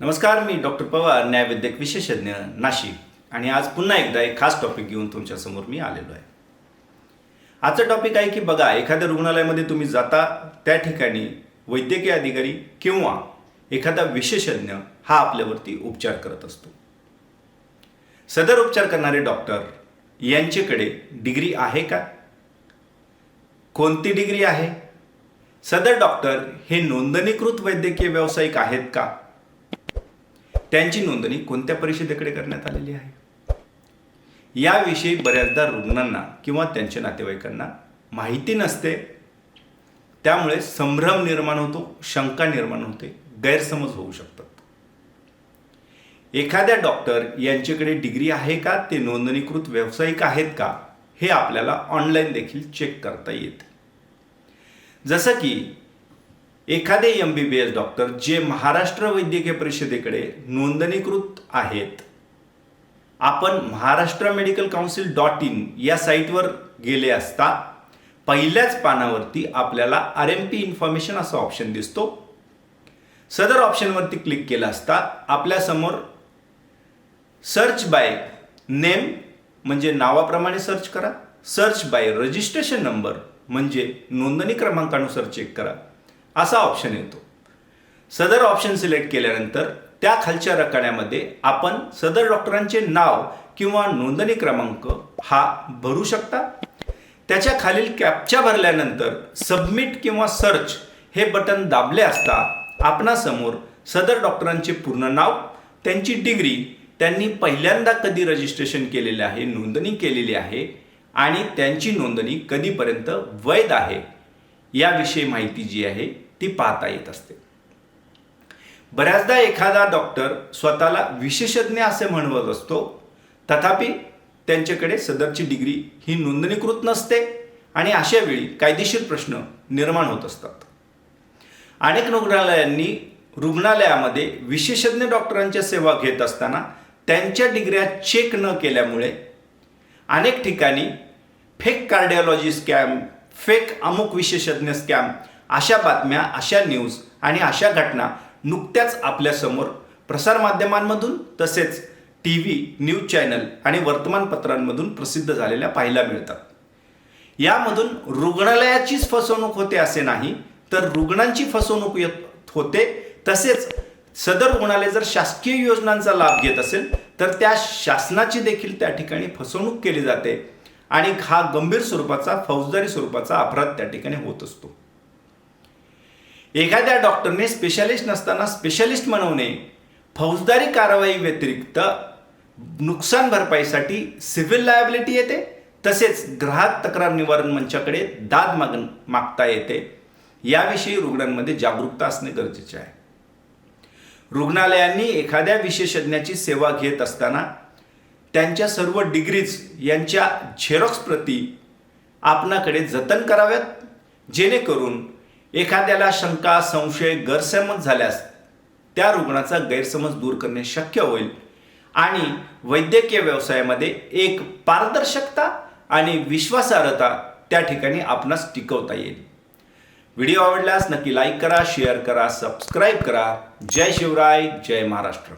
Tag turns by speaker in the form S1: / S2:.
S1: नमस्कार मी डॉक्टर पवार न्यायवैद्यक विशेषज्ञ नाशिक. आणि आज पुन्हा एकदा एक खास टॉपिक घेऊन तुमच्यासमोर मी आलेलो आहे. आजचं टॉपिक आहे की बघा एखाद्या रुग्णालयामध्ये तुम्ही जाता त्या ठिकाणी वैद्यकीय अधिकारी किंवा एखादा विशेषज्ञ हा आपल्यावरती उपचार करत असतो. सदर उपचार करणारे डॉक्टर यांच्याकडे डिग्री आहे का? कोणती डिग्री आहे? सदर डॉक्टर हे नोंदणीकृत वैद्यकीय व्यावसायिक आहेत का? त्यांची नोंदणी कोणत्या परिषदेकडे करण्यात आलेली आहे? याविषयी बऱ्याचदा रुग्णांना किंवा त्यांच्या नातेवाईकांना माहिती नसते. त्यामुळे संभ्रम निर्माण होतो शंका निर्माण होते गैरसमज होऊ शकतात. एखाद्या डॉक्टर यांच्याकडे डिग्री आहे का? ते नोंदणीकृत व्यावसायिक आहेत का? हे आपल्याला ऑनलाईन देखील चेक करता येते. जसं की एखादे M B B S doctor जे महाराष्ट्र वैद्यकीय परिषदेकडे नोंदणीकृत आहेत आपण Maharashtra medical council dot in या साईटवर गेले असता पहिल्याच पानावरती आपल्याला आर एम पी इन्फॉर्मेशन असा ऑप्शन दिसतो. सदर ऑप्शनवरती क्लिक केला असता आपल्यासमोर सर्च बाय नेम म्हणजे नावाप्रमाणे सर्च करा. सर्च बाय रजिस्ट्रेशन नंबर म्हणजे नोंदणी क्रमांकानुसार चेक करा. असा ऑप्शन येतो. सदर ऑप्शन सिलेक्ट केल्यानंतर त्या खालच्या रकाण्यामध्ये आपण सदर डॉक्टरांचे नाव किंवा नोंदणी क्रमांक हा भरू शकता. त्याच्या खालील कॅपच्या भरल्यानंतर सबमिट किंवा सर्च हे बटन दाबले असता आपणासमोर सदर डॉक्टरांचे पूर्ण नाव त्यांची डिग्री त्यांनी पहिल्यांदा कधी रजिस्ट्रेशन केलेले आहे नोंदणी केलेली आहे आणि त्यांची नोंदणी कधीपर्यंत वैध आहे याविषयी माहिती जी आहे ती पाहता येत असते. बऱ्याचदा एखादा डॉक्टर स्वतःला विशेषज्ञ असे म्हणवत असतो तथापि त्यांच्याकडे सदरची डिग्री ही नोंदणीकृत नसते आणि अशा वेळी कायदेशीर प्रश्न निर्माण होत असतात. अनेक रुग्णालयांनी रुग्णालयामध्ये विशेषज्ञ डॉक्टरांच्या सेवा घेत असताना त्यांच्या डिग्र्या चेक न केल्यामुळे अनेक ठिकाणी फेक कार्डिओलॉजी स्कॅम फेक अमुक विशेषज्ञ स्कॅम अशा बातम्या अशा न्यूज आणि अशा घटना नुकत्याच आपल्यासमोर प्रसारमाध्यमांमधून तसेच टी व्ही न्यूज चॅनल आणि वर्तमानपत्रांमधून प्रसिद्ध झालेल्या पाहायला मिळतात. यामधून रुग्णालयाचीच फसवणूक होते असे नाही तर रुग्णांची फसवणूक येत होते. तसेच सदर रुग्णालय जर शासकीय योजनांचा लाभ घेत असेल तर त्या शासनाची देखील त्या ठिकाणी फसवणूक केली जाते आणि हा गंभीर स्वरूपाचा फौजदारी स्वरूपाचा अपराध त्या ठिकाणी होत असतो. एखाद्या डॉक्टरने स्पेशालिस्ट नसताना स्पेशालिस्ट म्हणवणे फौजदारी कारवाई व्यतिरिक्त नुकसान भरपाईसाठी सिव्हिल लायबिलिटी येते तसेच ग्राहक तक्रार निवारण मंचाकडे दाद माग मागता येते. याविषयी रुग्णांमध्ये जागरूकता असणे गरजेचे आहे. रुग्णालयांनी एखाद्या विशेषज्ञाची सेवा घेत असताना त्यांच्या सर्व डिग्रीज यांच्या झेरॉक्स प्रती आपणाकडे जतन कराव्यात जेणेकरून एखाद्याला शंका संशय गैरसमज झाल्यास त्या रुग्णाचा गैरसमज दूर करणे शक्य होईल. आणि वैद्यकीय व्यवसायामध्ये एक पारदर्शकता आणि विश्वासार्हता त्या ठिकाणी आपणास टिकवता येईल. व्हिडिओ आवडल्यास नक्की लाईक करा शेअर करा सबस्क्राईब करा. जय शिवराय जय महाराष्ट्र.